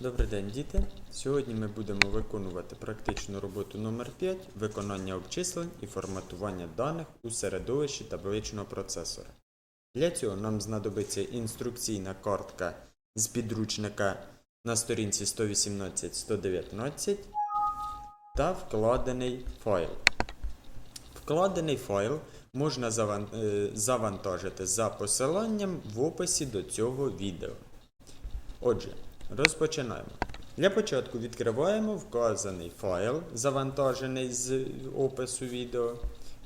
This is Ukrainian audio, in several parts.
Добрий день, діти! Сьогодні ми будемо виконувати практичну роботу номер 5 виконання обчислень і форматування даних у середовищі табличного процесора. Для цього нам знадобиться інструкційна картка з підручника на сторінці 118-119 та вкладений файл. Вкладений файл можна е, завантажити за посиланням в описі до цього відео. Отже, розпочинаємо. Для початку відкриваємо вказаний файл, завантажений з опису відео.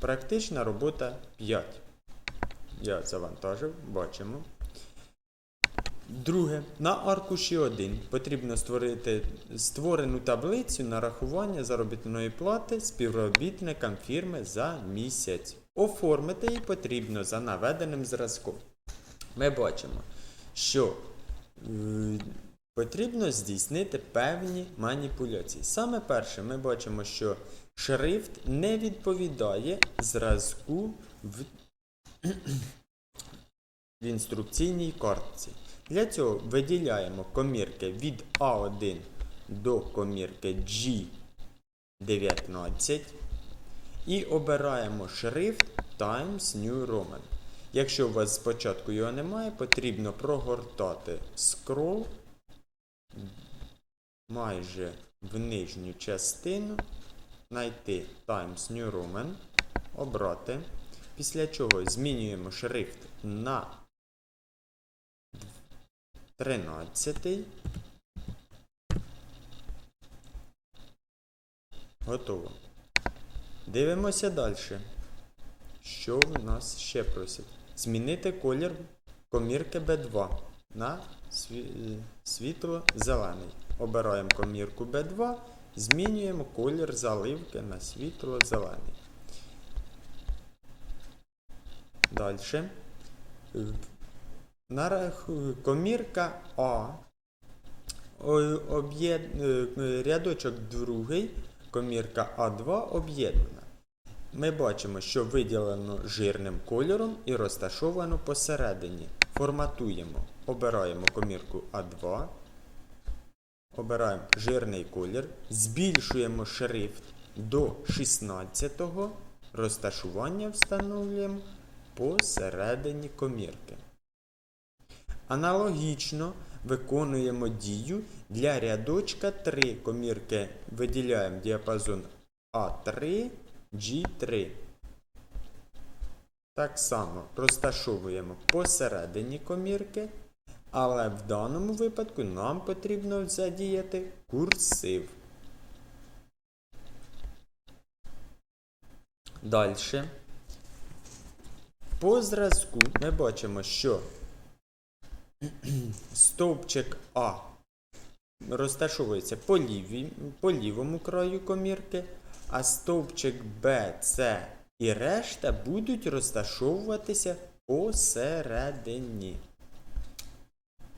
Практична робота 5. Я завантажив, бачимо. Друге, на аркуші 1 потрібно створити створену таблицю нарахування заробітної плати співробітникам фірми за місяць. Оформити її потрібно за наведеним зразком. Ми бачимо, що е, потрібно здійснити певні маніпуляції. Саме перше, ми бачимо, що шрифт не відповідає зразку в, в інструкційній картці. Для цього виділяємо комірки від А1 до комірки G19 і обираємо шрифт Times New Roman. Якщо у вас спочатку його немає, потрібно прогортати скрол майже в нижню частину, знайти Times New Roman, обрати. Після чого змінюємо шрифт на 13. Готово. Дивимося далі. Що в нас ще просять? Змінити колір комірки B2 на е, світло-зелений. Обираємо комірку B2, змінюємо колір заливки на світло-зелений. Далі. Комірка А. Об'єд- е, Рядочок другий, комірка А2 об'єднана. Ми бачимо, що виділено жирним кольором і розташовано посередині. Форматуємо. Обираємо комірку А2. Обираємо жирний колір. Збільшуємо шрифт до 16-го. Розташування встановлюємо посередині комірки. Аналогічно виконуємо дію для рядочка 3 комірки. Виділяємо діапазон А3, G3. Так само розташовуємо посередині комірки, але в даному випадку нам потрібно задіяти курсив. Далі. По зразку ми бачимо, що стовпчик А розташовується по, лівій, по лівому краю комірки, а стовпчик Б, С і решта будуть розташовуватися посередині.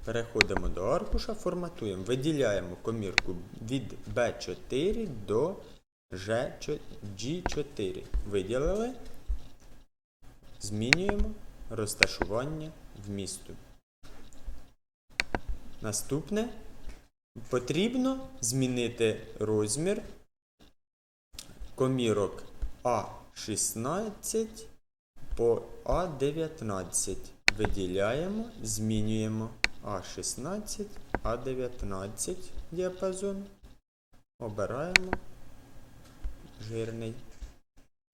Переходимо до аркуша, форматуємо, виділяємо комірку від B4 до G4. Виділили, змінюємо розташування вмісту. Наступне потрібно змінити розмір комірок А16 по А19. Виділяємо, змінюємо А16, А19 діапазон. Обираємо жирний.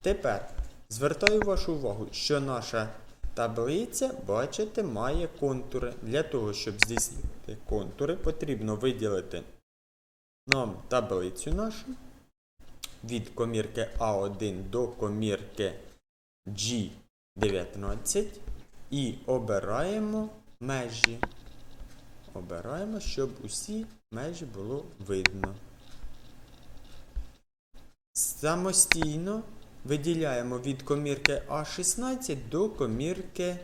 Тепер звертаю вашу увагу, що наша таблиця, бачите, має контури. Для того, щоб здійснити контури, потрібно виділити нам таблицю нашу від комірки А1 до комірки G19 і обираємо межі. Обираємо, щоб усі межі було видно. Самостійно виділяємо від комірки А16 до комірки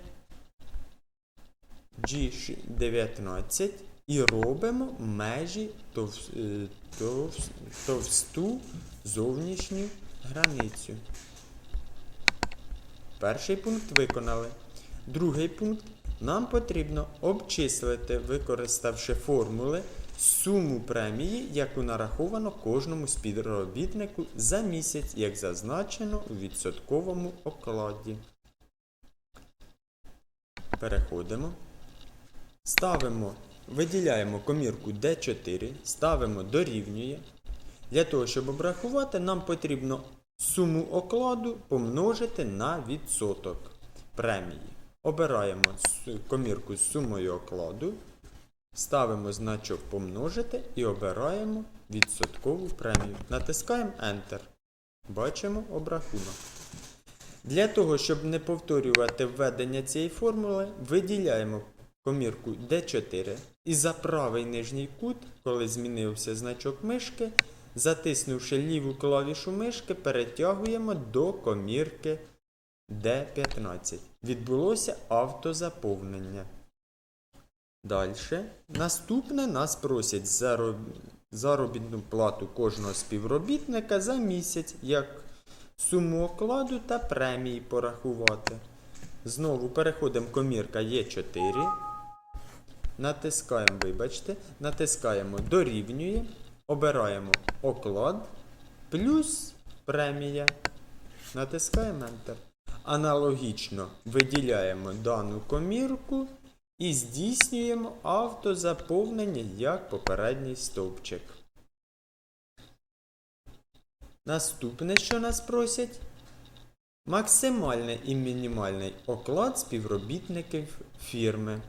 G19 і робимо межі тов, е, тов, товсту зовнішню границю. Перший пункт виконали. Другий пункт нам потрібно обчислити, використавши формули суму премії, яку нараховано кожному співробітнику за місяць, як зазначено у відсотковому окладі. Переходимо. Ставимо, виділяємо комірку D4, ставимо дорівнює. Для того, щоб обрахувати, нам потрібно суму окладу помножити на відсоток премії. Обираємо комірку з сумою окладу, ставимо значок помножити і обираємо відсоткову премію. Натискаємо Enter. Бачимо обрахунок. Для того, щоб не повторювати введення цієї формули, виділяємо комірку D4 і за правий нижній кут, коли змінився значок мишки, затиснувши ліву клавішу мишки, перетягуємо до комірки D15. Відбулося автозаповнення. Далі. Наступне нас просять зароб- заробітну плату кожного співробітника за місяць, як суму окладу та премії порахувати. Знову переходимо комірка Є4. Натискаємо, вибачте, натискаємо дорівнює, обираємо оклад плюс премія. Натискаємо Enter. Аналогічно виділяємо дану комірку і здійснюємо автозаповнення як попередній стовпчик. Наступне, що нас просять, максимальний і мінімальний оклад співробітників фірми.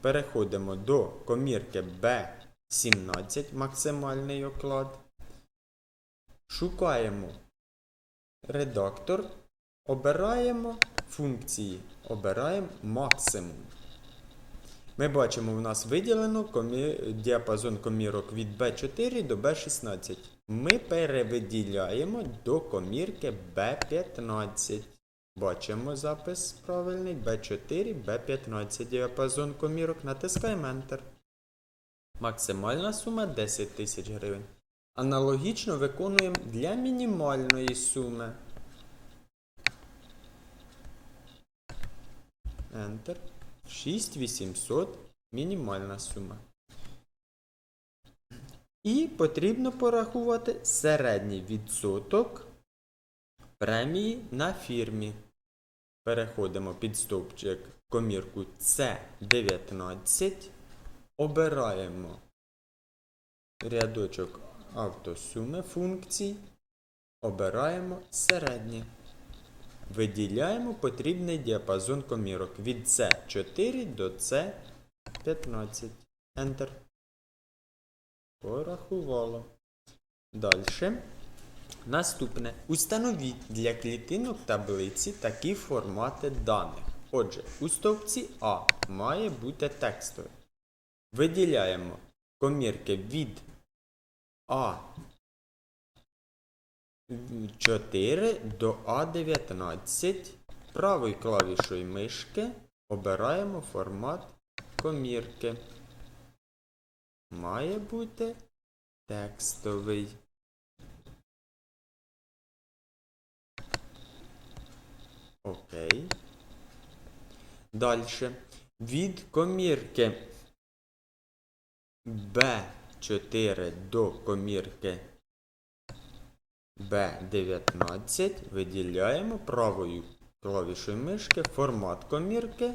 Переходимо до комірки B17 максимальний оклад. Шукаємо редактор, обираємо функції, обираємо максимум. Ми бачимо, у нас виділено діапазон комірок від B4 до B16. Ми перевиділяємо до комірки B15. Бачимо запис правильний B4, B15. Діапазон комірок. Натискаємо Enter. Максимальна сума 10 тисяч гривень. Аналогічно виконуємо для мінімальної суми. Enter. 6800 мінімальна сума. І потрібно порахувати середній відсоток премії на фірмі. Переходимо під стовпчик комірку C19. Обираємо рядочок автосуми функцій. Обираємо середнє. Виділяємо потрібний діапазон комірок від C4 до C15. Enter. Порахувало. Далі. Наступне. Установіть для клітинок таблиці такі формати даних. Отже, у стовпці А має бути текстовий. Виділяємо комірки від А 4 до А19. Правою клавішою мишки обираємо формат комірки. Має бути текстовий. Окей. Далі. Від комірки B4 до комірки B19 виділяємо правою клавішою мишки формат комірки.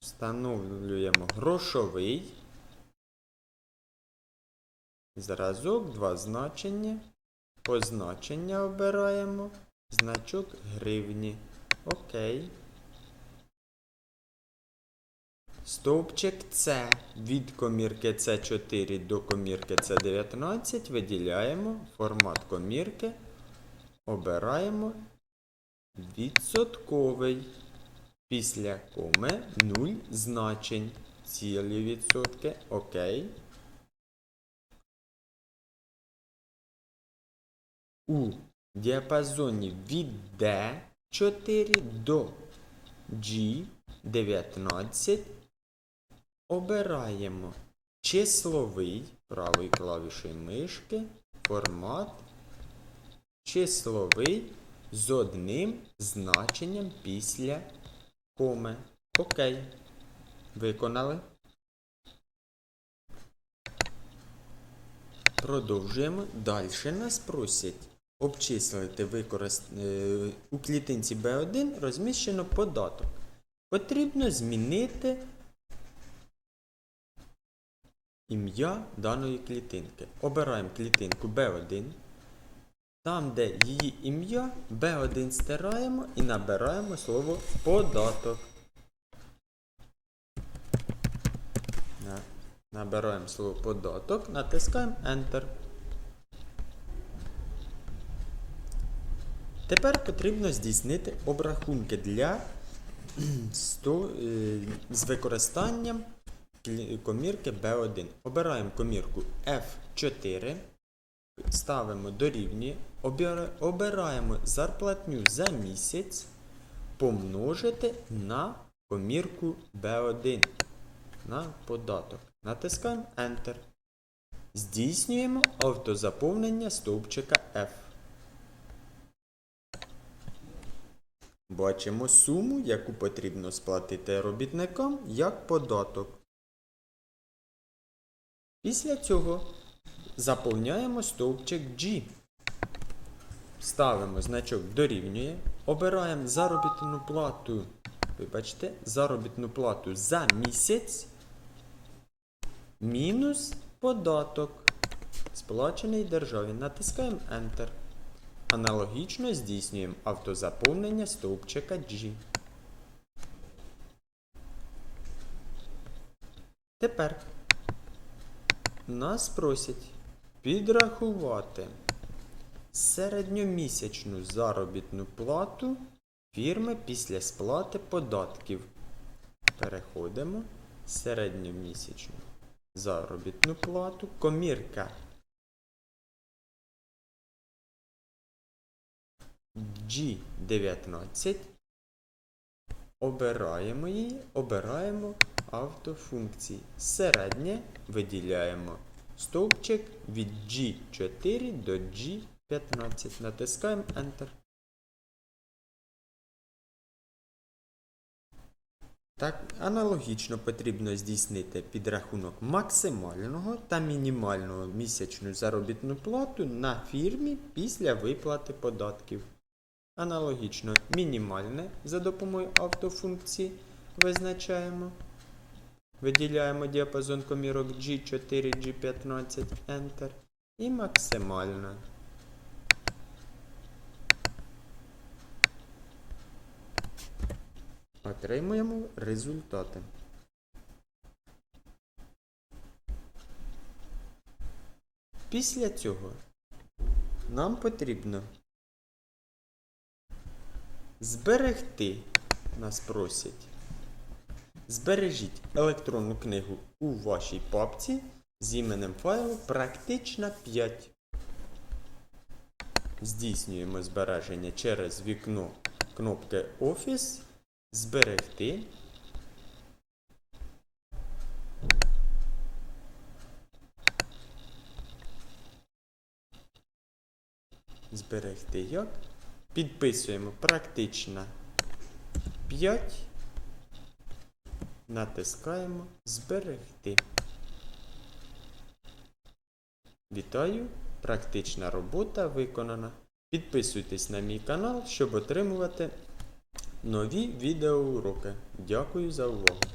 Встановлюємо грошовий. Зразок, два значення. Позначення обираємо. Значок гривні. Окей. Стовпчик С від комірки С4 до комірки С19 виділяємо формат комірки, обираємо відсотковий. Після коми 0 значень. Цілі відсотки. Окей. У діапазоні від D4 до G19 обираємо числовий правою клавішою мишки, формат числовий з одним значенням після коми. Окей. Виконали. Продовжуємо. Далі нас просять обчислити використ... е, у клітинці B1 розміщено податок. Потрібно змінити ім'я даної клітинки. Обираємо клітинку B1. Там, де її ім'я, B1 стираємо і набираємо слово податок. Набираємо слово податок, натискаємо Enter. Тепер потрібно здійснити обрахунки для сто- е, з використанням комірки B1. Обираємо комірку F4, ставимо дорівнює, обираємо зарплатню за місяць, помножити на комірку B1 на податок. Натискаємо Enter. Здійснюємо автозаповнення стовпчика F. Бачимо суму, яку потрібно сплатити робітникам як податок. Після цього заповняємо стовпчик G. Ставимо значок дорівнює, обираємо заробітну плату. Вибачте, заробітну плату за місяць мінус податок, сплачений державі. Натискаємо Enter. Аналогічно здійснюємо автозаповнення стовпчика G. Тепер нас просять підрахувати середньомісячну заробітну плату фірми після сплати податків. Переходимо середньомісячну заробітну плату, комірка G19. Обираємо її, обираємо автофункції. Середнє виділяємо стовпчик від G4 до G15. Натискаємо Enter. Так, аналогічно потрібно здійснити підрахунок максимального та мінімального місячну заробітну плату на фірмі після виплати податків. Аналогічно мінімальне за допомогою автофункції визначаємо. Виділяємо діапазон комірок G4, G15, Enter. І максимальне. Отримуємо результати. Після цього нам потрібно зберегти, нас просять. Збережіть електронну книгу у вашій папці з іменем файлу Практична 5. Здійснюємо збереження через вікно кнопки Офіс. Зберегти. Зберегти як? Підписуємо практична 5. Натискаємо Зберегти. Вітаю! Практична робота виконана. Підписуйтесь на мій канал, щоб отримувати нові відеоуроки. Дякую за увагу!